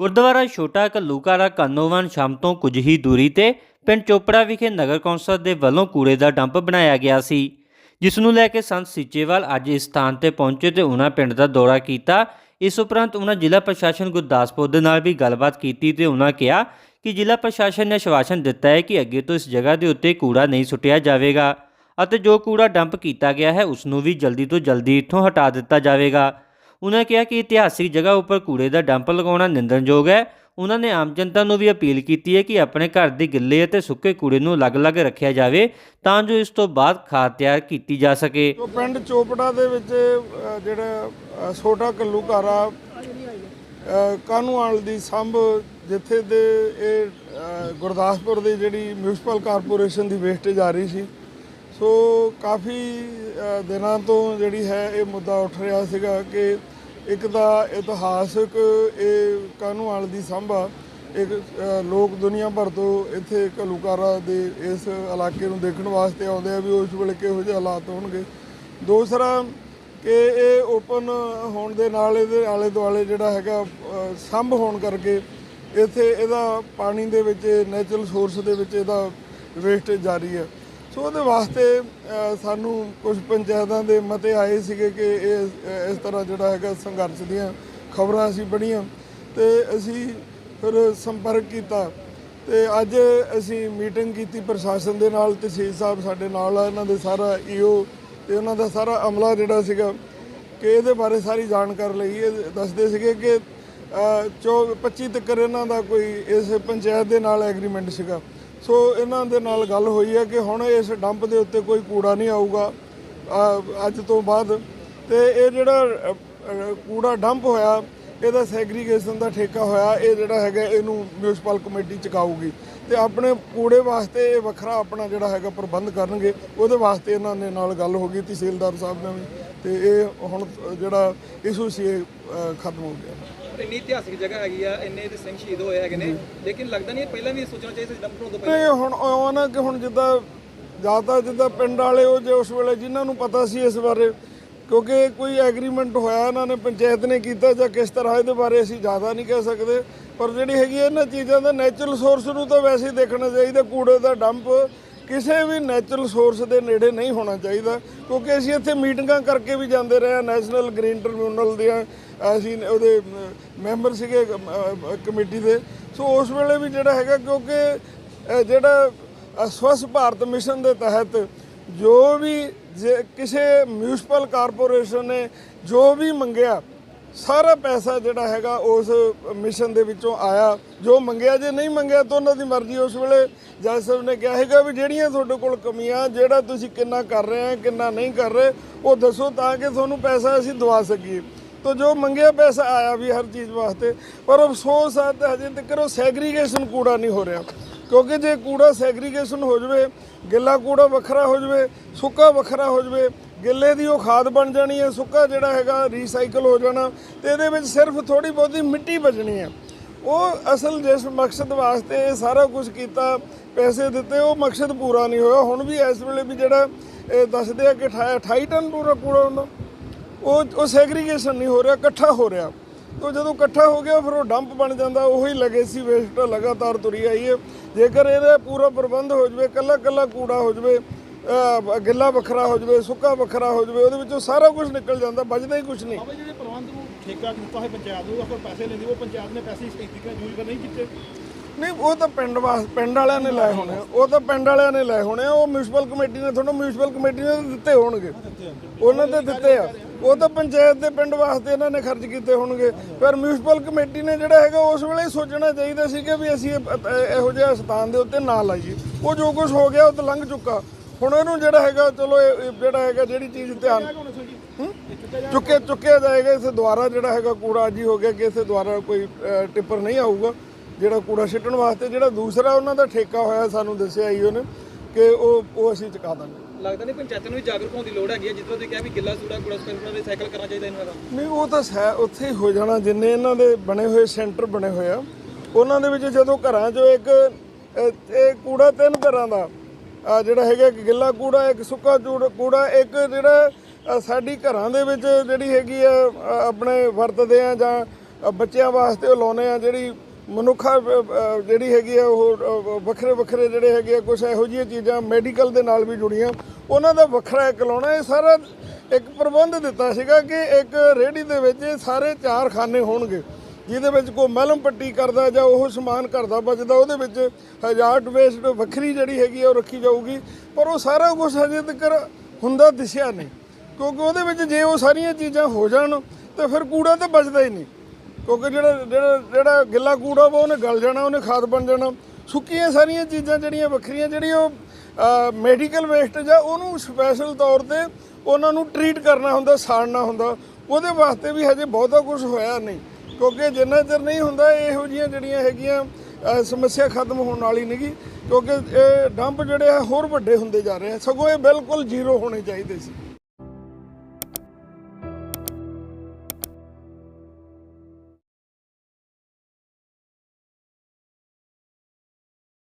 ਗੁਰਦੁਆਰਾ ਛੋਟਾ ਘੱਲੂਘਾਰਾ ਕਾਨੋਵਾਨ ਸ਼ਾਮ ਤੋਂ ਕੁਝ ਹੀ ਦੂਰੀ ਤੇ ਪਿੰਡ ਚੋਪੜਾ ਵਿਖੇ ਨਗਰ ਕੌਂਸਲ ਦੇ ਵੱਲੋਂ ਕੂੜੇ ਦਾ ਡੰਪ ਬਣਾਇਆ ਗਿਆ ਸੀ, ਜਿਸ ਨੂੰ ਲੈ ਕੇ ਸੰਤ ਸੀਚੇਵਾਲ ਅੱਜ ਇਸ ਸਥਾਨ ਤੇ ਪਹੁੰਚੇ ਤੇ ਉਹਨਾਂ ਪਿੰਡ ਦਾ ਦੌਰਾ ਕੀਤਾ। ਇਸ ਉਪਰੰਤ ਉਹਨਾਂ ਜ਼ਿਲ੍ਹਾ ਪ੍ਰਸ਼ਾਸਨ ਗੁਰਦਾਸਪੁਰ ਦੇ ਨਾਲ ਵੀ ਗੱਲਬਾਤ ਕੀਤੀ ਤੇ ਉਹਨਾਂ ਕਿਹਾ ਕਿ ਜ਼ਿਲ੍ਹਾ ਪ੍ਰਸ਼ਾਸਨ ਨੇ ਆਸ਼ਵਾਸਨ ਦਿੱਤਾ ਹੈ ਕਿ ਅੱਗੇ ਤੋਂ ਇਸ ਜਗ੍ਹਾ ਦੇ ਉੱਤੇ ਕੂੜਾ ਨਹੀਂ ਸੁੱਟਿਆ ਜਾਵੇਗਾ ਅਤੇ ਜੋ ਕੂੜਾ ਡੰਪ ਕੀਤਾ ਗਿਆ ਹੈ, ਉਸ ਨੂੰ ਵੀ ਜਲਦੀ ਤੋਂ ਜਲਦੀ ਇੱਥੋਂ ਹਟਾ ਦਿੱਤਾ ਜਾਵੇਗਾ। ਉਹਨਾਂ ਕਿਹਾ ਕਿ ਇਤਿਹਾਸਿਕ ਜਗ੍ਹਾ ਉੱਪਰ ਕੂੜੇ ਦਾ ਡੰਪ ਲਗਾਉਣਾ ਨਿੰਦਣਯੋਗ ਹੈ। ਉਹਨਾਂ ਨੇ ਆਮ ਜਨਤਾ ਨੂੰ ਵੀ ਅਪੀਲ ਕੀਤੀ ਹੈ ਕਿ ਆਪਣੇ ਘਰ ਦੇ ਗਿੱਲੇ ਅਤੇ ਸੁੱਕੇ ਕੂੜੇ ਨੂੰ ਅਲੱਗ-ਅਲੱਗ ਰੱਖਿਆ ਜਾਵੇ ਤਾਂ ਜੋ ਇਸ ਤੋਂ ਬਾਅਦ ਖਾਦ ਤਿਆਰ ਕੀਤੀ ਜਾ ਸਕੇ। ਜੋ ਪਿੰਡ ਚੋਪੜਾ ਦੇ ਵਿੱਚ ਜਿਹੜਾ ਛੋਟਾ ਕੱਲੂਘਾਰਾ ਅ, ਕਾਹਨੂੰਵਾਲ ਦੀ ਸੰਭ ਜਿੱਥੇ ਦੇ ਇਹ ਗੁਰਦਾਸਪੁਰ ਦੀ ਜਿਹੜੀ ਮਿਊਨਿਸਪਲ ਕਾਰਪੋਰੇਸ਼ਨ ਦੀ ਵੇਸਟੇਜ ਆ ਰਹੀ ਸੀ ਸੋ ਕਾਫੀ ਦਿਨਾਂ ਤੋਂ ਜਿਹੜੀ ਹੈ ਇਹ ਮੁੱਦਾ ਉੱਠ ਰਿਹਾ ਸੀਗਾ ਕਿ ਇੱਕ ਤਾਂ ਇਤਿਹਾਸਕ ਇਹ ਕਾਹਨੂੰਵਾਲ ਦੀ ਸੰਭਾ, ਇੱਕ ਲੋਕ ਦੁਨੀਆ ਭਰ ਤੋਂ ਇੱਥੇ ਘੱਲੂਘਾਰਾ ਦੇ ਇਸ ਇਲਾਕੇ ਨੂੰ ਦੇਖਣ ਵਾਸਤੇ ਆਉਂਦੇ ਆ ਵੀ ਉਸ ਵੇਲੇ ਕਿਹੋ ਜਿਹੇ ਹਾਲਾਤ ਹੋਣਗੇ। ਦੂਸਰਾ ਕਿ ਇਹ ਓਪਨ ਹੋਣ ਦੇ ਨਾਲ ਇਹਦੇ ਆਲੇ ਦੁਆਲੇ ਜਿਹੜਾ ਹੈਗਾ ਸੰਭ ਹੋਣ ਕਰਕੇ ਇੱਥੇ ਇਹਦਾ ਪਾਣੀ ਦੇ ਵਿੱਚ ਨੈਚੁਰਲ ਸੋਰਸ ਦੇ ਵਿੱਚ ਇਹਦਾ ਵੇਸਟੇਜ ਜਾਰੀ ਹੈ। ਸੋ ਉਹਦੇ ਵਾਸਤੇ ਸਾਨੂੰ ਕੁਝ ਪੰਚਾਇਤਾਂ ਦੇ ਮਤੇ ਆਏ ਸੀਗੇ ਕਿ ਇਹ ਇਸ ਤਰ੍ਹਾਂ ਜਿਹੜਾ ਹੈਗਾ ਸੰਘਰਸ਼ ਦੀਆਂ ਖਬਰਾਂ ਅਸੀਂ ਪੜ੍ਹੀਆਂ। ਤੇ ਅਸੀਂ ਫਿਰ ਸੰਪਰਕ ਕੀਤਾ। ਤੇ ਅੱਜ ਅਸੀਂ ਮੀਟਿੰਗ ਕੀਤੀ ਪ੍ਰਸ਼ਾਸਨ ਦੇ ਨਾਲ ਤਹਿਸੀਲ ਸਾਹਿਬ ਸਾਡੇ ਨਾਲ ਆ, ਇਹਨਾਂ ਦੇ ਸਾਰਾ ਈਓ ਤੇ ਉਹਨਾਂ ਦਾ ਸਾਰਾ ਅਮਲਾ ਜਿਹੜਾ ਸੀਗਾ ਕਿ ਇਹਦੇ ਬਾਰੇ ਸਾਰੀ ਜਾਣਕਾਰੀ ਲਈ। ਇਹ ਦੱਸਦੇ ਸੀਗੇ ਕਿ ਚੌ 25 ਤੱਕ ਇਹਨਾਂ ਦਾ ਕੋਈ ਇਸ ਪੰਚਾਇਤ ਦੇ ਨਾਲ ਐਗਰੀਮੈਂਟ ਸੀਗਾ। ਸੋ ਇਹਨਾਂ ਦੇ ਨਾਲ ਗੱਲ ਹੋਈ ਹੈ ਕਿ ਹੁਣ ਇਸ ਡੰਪ ਦੇ ਉੱਤੇ ਕੋਈ ਕੂੜਾ ਨਹੀਂ ਆਊਗਾ ਅੱਜ ਤੋਂ ਬਾਅਦ। ਤੇ ਇਹ ਜਿਹੜਾ ਕੂੜਾ ਡੰਪ ਹੋਇਆ, ਇਹਦਾ ਸੈਗਰੀਗੇਸ਼ਨ ਦਾ ਠੇਕਾ ਹੋਇਆ, ਇਹ ਜਿਹੜਾ ਹੈਗਾ ਇਹਨੂੰ ਮਿਊਨਿਸਪਲ ਕਮੇਟੀ ਚੁਕਾਊਗੀ। ਤੇ ਆਪਣੇ ਕੂੜੇ ਵਾਸਤੇ ਇਹ ਵੱਖਰਾ ਆਪਣਾ ਜਿਹੜਾ ਹੈਗਾ ਪ੍ਰਬੰਧ ਕਰਨਗੇ, ਉਹਦੇ ਵਾਸਤੇ ਇਹਨਾਂ ਨੇ ਨਾਲ ਗੱਲ ਹੋ ਗਈ, ਤਹਿਸੀਲਦਾਰ ਸਾਹਿਬ ਨਾਲ ਵੀ। ਤੇ ਇਹ ਹੁਣ ਜਿਹੜਾ ਇਸ਼ੂ ਸੀ, ਇਹ ਖਤਮ ਹੋ ਗਿਆ। ਇੰਨੀ ਇਤਿਹਾਸਿਕ ਜਗ੍ਹਾ ਹੈਗੀ ਆ, ਇੰਨੇ ਤੇ ਸਿੰਘ ਸ਼ਹੀਦ ਹੋਏ ਹੈਗੇ ਨੇ, ਲੇਕਿਨ ਲੱਗਦਾ ਨਹੀਂ ਇਹ ਪਹਿਲਾਂ ਵੀ ਸੋਚਣਾ ਚਾਹੀਦਾ ਸੀ ਡੰਪ ਤੋਂ ਪਹਿਲਾਂ? ਨਹੀਂ, ਹੁਣ ਉਹ ਨਾ ਕਿ ਹੁਣ ਜਿੱਦਾਂ ਜ਼ਿਆਦਾ ਜਿੱਦਾਂ ਪਿੰਡ ਵਾਲੇ ਉਹ ਜੇ ਉਸ ਵੇਲੇ ਜਿਨ੍ਹਾਂ ਨੂੰ ਪਤਾ ਸੀ ਇਸ ਬਾਰੇ, ਕਿਉਂਕਿ ਕੋਈ ਐਗਰੀਮੈਂਟ ਹੋਇਆ ਇਹਨਾਂ ਨੇ, ਪੰਚਾਇਤ ਨੇ ਕੀਤਾ ਜਾਂ ਕਿਸ ਤਰ੍ਹਾਂ ਇਹਦੇ ਬਾਰੇ ਅਸੀਂ ਜ਼ਿਆਦਾ ਨਹੀਂ ਕਹਿ ਸਕਦੇ, ਪਰ ਜਿਹੜੀ ਹੈਗੀ ਇਹਨਾਂ ਚੀਜ਼ਾਂ ਦਾ ਨੈਚੁਰਲ ਸੋਰਸ ਨੂੰ ਤਾਂ ਵੈਸੇ ਹੀ ਦੇਖਣਾ ਚਾਹੀਦਾ, ਕੂੜੇ ਦਾ ਡੰਪ ਕਿਸੇ ਵੀ ਨੈਚੁਰਲ ਸੋਰਸ ਦੇ ਨੇੜੇ ਨਹੀਂ ਹੋਣਾ ਚਾਹੀਦਾ, ਕਿਉਂਕਿ ਅਸੀਂ ਇੱਥੇ ਮੀਟਿੰਗਾਂ ਕਰਕੇ ਵੀ ਜਾਂਦੇ ਰਹੇ ਹਾਂ ਨੈਸ਼ਨਲ ਗ੍ਰੀਨ ਟ੍ਰਿਬਿਊਨਲ ਦੀਆਂ, ਅਸੀਂ ਉਹਦੇ ਮੈਂਬਰ ਸੀਗੇ ਕਮੇਟੀ ਦੇ। ਸੋ ਉਸ ਵੇਲੇ ਵੀ ਜਿਹੜਾ ਹੈਗਾ, ਕਿਉਂਕਿ ਜਿਹੜਾ ਸਵੱਛ ਭਾਰਤ ਮਿਸ਼ਨ ਦੇ ਤਹਿਤ ਜੋ ਵੀ ਜੇ ਕਿਸੇ ਮਿਊਨਿਸਪਲ ਕਾਰਪੋਰੇਸ਼ਨ ਨੇ ਜੋ ਵੀ ਮੰਗਿਆ ਸਾਰਾ ਪੈਸਾ ਜਿਹੜਾ ਹੈਗਾ ਉਸ ਮਿਸ਼ਨ ਦੇ ਵਿੱਚੋਂ ਆਇਆ। ਜੋ ਮੰਗਿਆ, ਜੇ ਨਹੀਂ ਮੰਗਿਆ ਤਾਂ ਉਹਨਾਂ ਦੀ ਮਰਜ਼ੀ ਉਸ ਵੇਲੇ ਜੱਜ ਸਾਹਿਬ ਨੇ ਕਿਹਾ ਹੈਗਾ ਵੀ ਜਿਹੜੀਆਂ ਤੁਹਾਡੇ ਕੋਲ ਕਮੀਆਂ, ਜਿਹੜਾ ਤੁਸੀਂ ਕਿੰਨਾ ਕਰ ਰਹੇ ਆ, ਕਿੰਨਾ ਨਹੀਂ ਕਰ ਰਹੇ, ਉਹ ਦੱਸੋ ਤਾਂ ਕਿ ਤੁਹਾਨੂੰ ਪੈਸਾ ਅਸੀਂ ਦਵਾ ਸਕੀਏ। ਤੋ ਜੋ ਮੰਗਿਆ ਪੈਸਾ ਆਇਆ ਵੀ ਹਰ ਚੀਜ਼ ਵਾਸਤੇ, ਪਰ ਅਫਸੋਸ ਆ ਤਾਂ ਹਜੇ ਤੱਕ ਉਹ ਸੈਗਰੀਗੇਸ਼ਨ ਕੂੜਾ ਨਹੀਂ ਹੋ ਰਿਹਾ। ਕਿਉਂਕਿ ਜੇ ਕੂੜਾ ਸੈਗਰੀਗੇਸ਼ਨ ਹੋ ਜਵੇ, ਗਿੱਲਾ ਕੂੜਾ ਵੱਖਰਾ ਹੋ ਜਵੇ, ਸੁੱਕਾ ਵੱਖਰਾ ਹੋ ਜਵੇ ਗਿੱਲੇ ਦੀ ਉਹ ਖਾਦ ਬਣ ਜਾਣੀ ਹੈ, ਸੁੱਕਾ ਜਿਹੜਾ ਹੈਗਾ ਰੀਸਾਈਕਲ ਹੋ ਜਾਣਾ ਤੇ ਇਹਦੇ ਵਿੱਚ ਸਿਰਫ ਥੋੜੀ ਬਹੁਤੀ ਮਿੱਟੀ ਬਚਣੀ ਹੈ। ਉਹ ਅਸਲ ਜਿਸ ਮਕਸਦ ਵਾਸਤੇ ਇਹ ਸਾਰਾ ਕੁਝ ਕੀਤਾ, ਪੈਸੇ ਦਿੱਤੇ, ਉਹ ਮਕਸਦ ਪੂਰਾ ਨਹੀਂ ਹੋਇਆ। ਹੁਣ ਵੀ ਇਸ ਵੇਲੇ ਵੀ ਜਿਹੜਾ ਇਹ ਦੱਸਦੇ ਆ ਕਿ 28 ਟਨ ਪੂਰਾ ਕੂੜਾ ਹੁੰਦਾ। ਉਹ ਉਹ ਸੈਗਰੀਗੇਸ਼ਨ ਨਹੀਂ ਹੋ ਰਿਹਾ, ਇਕੱਠਾ ਹੋ ਰਿਹਾ। ਤੋ ਜਦੋਂ ਇਕੱਠਾ ਹੋ ਗਿਆ, ਫਿਰ ਉਹ ਡੰਪ ਬਣ ਜਾਂਦਾ, ਉਹੀ ਲੈਗੇਸੀ ਵੇਸਟ ਲਗਾਤਾਰ ਤੁਰੀ ਆਈ ਹੈ। ਜੇਕਰ ਇਹਦਾ ਪੂਰਾ ਪ੍ਰਬੰਧ ਹੋ ਜਵੇ ਕੱਲਾ ਕੱਲਾ ਕੂੜਾ ਹੋ ਜਵੇ ਗਿੱਲਾ ਵੱਖਰਾ ਹੋ ਜਵੇ ਸੁੱਕਾ ਵੱਖਰਾ ਹੋ ਜਵੇ ਉਹਦੇ ਵਿੱਚੋਂ ਸਾਰਾ ਕੁਝ ਨਿਕਲ ਜਾਂਦਾ ਬਚਦਾ ਹੀ ਕੁਝ ਨਹੀਂ। ਬਾਬਾ ਜਿਹੜੇ ਪ੍ਰਬੰਧ ਨੂੰ ਠੇਕਾ ਦਿੱਤਾ ਹੈ ਪੰਚਾਇਤ ਨੂੰ ਉਹ ਪੈਸੇ ਲੈਂਦੀ ਉਹ ਪੰਚਾਇਤ ਨੇ ਪੈਸੇ ਇਸ ਤਰੀਕੇ ਨਾਲ ਯੂਜ਼ ਕਰ ਨਹੀਂ ਕੀਤੇ। ਨਹੀਂ ਉਹ ਤਾਂ ਪਿੰਡ ਵਾਸ ਪਿੰਡ ਵਾਲਿਆਂ ਨੇ ਲਾਏ ਹੋਣੇ। ਉਹ ਤਾਂ ਪਿੰਡ ਵਾਲਿਆਂ ਨੇ ਲਾਏ ਹੋਣੇ ਉਹ ਮਿਊਨਿਸਪਲ ਕਮੇਟੀ ਨੇ ਤੁਹਾਨੂੰ ਮਿਊਨਿਸਪਲ ਕਮੇਟੀ ਨੇ ਦਿੱਤੇ ਹੋਣਗੇ। ਉਹਨਾਂ ਤੇ ਦਿੱਤੇ ਆ। ਉਹ ਤਾਂ ਪੰਚਾਇਤ ਦੇ ਪਿੰਡ ਵਾਸਤੇ ਇਹਨਾਂ ਨੇ ਖਰਚ ਕੀਤੇ ਹੋਣਗੇ। ਪਰ ਮਿਊਨਿਸਪਲ ਕਮੇਟੀ ਨੇ ਜਿਹੜਾ ਹੈਗਾ ਉਸ ਵੇਲੇ ਹੀ ਸੋਚਣਾ ਚਾਹੀਦਾ ਸੀ ਕਿ ਵੀ ਅਸੀਂ ਇਹੋ ਜਿਹੇ ਸਥਾਨ ਦੇ ਉੱਤੇ ਨਾ ਲਾਈਏ। ਉਹ ਜੋ ਕੁਝ ਹੋ ਗਿਆ ਉਹ ਤਾਂ ਲੰਘ ਚੁੱਕਾ। ਹੁਣ ਇਹਨੂੰ ਜਿਹੜਾ ਹੈਗਾ ਚਲੋ ਇਹ ਜਿਹੜਾ ਹੈਗਾ ਜਿਹੜੀ ਚੀਜ਼ ਧਿਆਨ ਹੂੰ? ਚੁੱਕਿਆ ਜਾਏਗਾ ਇਸੇ ਦੁਆਰਾ ਜਿਹੜਾ ਹੈਗਾ ਕੂੜਾ ਅੱਜ ਹੀ ਹੋ ਗਿਆ ਕਿ ਇਸੇ ਦੁਆਰਾ ਕੋਈ ਟਿੱਪਰ ਨਹੀਂ ਆਊਗਾ। ਜਿਹੜਾ ਕੂੜਾ ਸਿੱਟਣ ਵਾਸਤੇ ਜਿਹੜਾ ਦੂਸਰਾ ਉਹਨਾਂ ਦਾ ਠੇਕਾ ਹੋਇਆ ਸਾਨੂੰ ਦੱਸਿਆ ਹੀ ਉਹਨੇ ਕਿ ਉਹ ਉਹ ਅਸੀਂ ਚੁਕਾ ਦਾਂਗੇ। ਲੱਗਦਾ ਨਹੀਂ ਪੰਚਾਇਤਾਂ ਨੂੰ ਵੀ ਜਾਗਰੂਕ ਹੋਣ ਦੀ ਲੋੜ ਹੈਗੀ ਹੈ ਜਿੱਦਾਂ ਤੁਸੀਂ ਕਿਹਾ ਵੀ ਗਿੱਲਾ ਸੂੜਾ ਕੂੜਾ ਸਕੂੜਾ ਰੀਸਾਈਕਲ ਕਰਨਾ ਚਾਹੀਦਾ ਇਹਨਾਂ ਦਾ। ਨਹੀਂ ਉਹ ਤਾਂ ਸੈ- ਉੱਥੇ ਹੀ ਹੋ ਜਾਣਾ ਜਿੰਨੇ ਇਹਨਾਂ ਦੇ ਬਣੇ ਹੋਏ ਸੈਂਟਰ ਬਣੇ ਹੋਏ ਆ। ਉਹਨਾਂ ਦੇ ਵਿੱਚ ਜਦੋਂ ਘਰਾਂ 'ਚੋਂ ਇੱਕ ਇਹ ਕੂੜਾ ਤਿੰਨ ਤਰ੍ਹਾਂ ਦਾ ਜਿਹੜਾ ਹੈਗਾ ਇੱਕ ਗਿੱਲਾ ਕੂੜਾ, ਇੱਕ ਸੁੱਕਾ ਚੂੜ- ਕੂੜਾ, ਇੱਕ ਜਿਹੜਾ ਸਾਡੀ ਘਰਾਂ ਦੇ ਵਿੱਚ ਜਿਹੜੀ ਹੈਗੀ ਆ ਆਪਣੇ ਵਰਤਦੇ ਆ ਜਾਂ ਬੱਚਿਆਂ ਵਾਸਤੇ ਉਹ ਲਾਉਨੇ ਆ, ਜਿਹੜੀ ਮਨੁੱਖਾ ਜਿਹੜੀ ਹੈਗੀ ਆ, ਉਹ ਵੱਖਰੇ ਵੱਖਰੇ ਜਿਹੜੇ ਹੈਗੇ ਆ ਕੁਝ ਇਹੋ ਜਿਹੀਆਂ ਚੀਜ਼ਾਂ ਮੈਡੀਕਲ ਦੇ ਨਾਲ ਵੀ ਜੁੜੀਆਂ। ਉਹਨਾਂ ਦਾ ਵੱਖਰਾ ਇੱਕ ਲਾਉਣਾ, ਇਹ ਸਾਰਾ ਇੱਕ ਪ੍ਰਬੰਧ ਦਿੱਤਾ ਸੀਗਾ ਕਿ ਇੱਕ ਰੇਹੜੀ ਦੇ ਵਿੱਚ ਇਹ ਸਾਰੇ ਚਾਰ ਖਾਨੇ ਹੋਣਗੇ। ਜਿਹਦੇ ਵਿੱਚ ਕੋਈ ਮਲਮ ਪੱਟੀ ਕਰਦਾ ਜਾਂ ਉਹ ਸਮਾਨ ਘਰ ਦਾ ਬਚਦਾ, ਉਹਦੇ ਵਿੱਚ ਹਜ਼ਾਰਡ ਵੇਸਟ ਵੱਖਰੀ ਜਿਹੜੀ ਹੈਗੀ ਆ ਉਹ ਰੱਖੀ ਜਾਊਗੀ। ਪਰ ਉਹ ਸਾਰਾ ਕੁਝ ਹਜੇ ਤੱਕ ਹੁੰਦਾ ਦਿਸਿਆ ਨਹੀਂ। ਕਿਉਂਕਿ ਉਹਦੇ ਵਿੱਚ ਜੇ ਉਹ ਸਾਰੀਆਂ ਚੀਜ਼ਾਂ ਹੋ ਜਾਣ, ਤਾਂ ਫਿਰ ਕੂੜਾ ਤਾਂ ਬਚਦਾ ਹੀ ਨਹੀਂ। ਕਿਉਂਕਿ ਜਿਹੜਾ ਜਿਹੜਾ ਜਿਹੜਾ ਗਿੱਲਾ ਕੂੜਾ ਵਾ, ਉਹਨੇ ਗਲ ਜਾਣਾ, ਉਹਨੇ ਖਾਦ ਬਣ ਜਾਣਾ। ਸੁੱਕੀਆਂ ਸਾਰੀਆਂ ਚੀਜ਼ਾਂ ਜਿਹੜੀਆਂ ਵੱਖਰੀਆਂ, ਜਿਹੜੀਆਂ ਉਹ ਮੈਡੀਕਲ ਵੇਸਟ ਆ ਉਹਨੂੰ ਸਪੈਸ਼ਲ ਤੌਰ ਤੇ ਉਹਨਾਂ ਨੂੰ ਟਰੀਟ ਕਰਨਾ ਹੁੰਦਾ, ਸਾੜਨਾ ਹੁੰਦਾ, ਉਹਦੇ ਵਾਸਤੇ ਵੀ ਹਜੇ ਬਹੁਤਾ ਕੁਝ ਹੋਇਆ ਨਹੀਂ। ਕਿਉਂਕਿ ਜਿੰਨਾ ਚਿਰ ਨਹੀਂ ਹੁੰਦਾ, ਇਹੋ ਜਿਹੀਆਂ ਜਿਹੜੀਆਂ ਹੈਗੀਆਂ ਸਮੱਸਿਆ ਖਤਮ ਹੋਣ ਵਾਲੀ ਨਹੀਂਗੀ ਕਿਉਂਕਿ ਇਹ ਡੰਪ ਜਿਹੜੇ ਆ, ਹੋਰ ਵੱਡੇ ਹੁੰਦੇ ਜਾ ਰਹੇ ਆ। ਸਗੋਂ ਇਹ ਬਿਲਕੁਲ ਜ਼ੀਰੋ ਹੋਣੇ ਚਾਹੀਦੇ ਸੀ।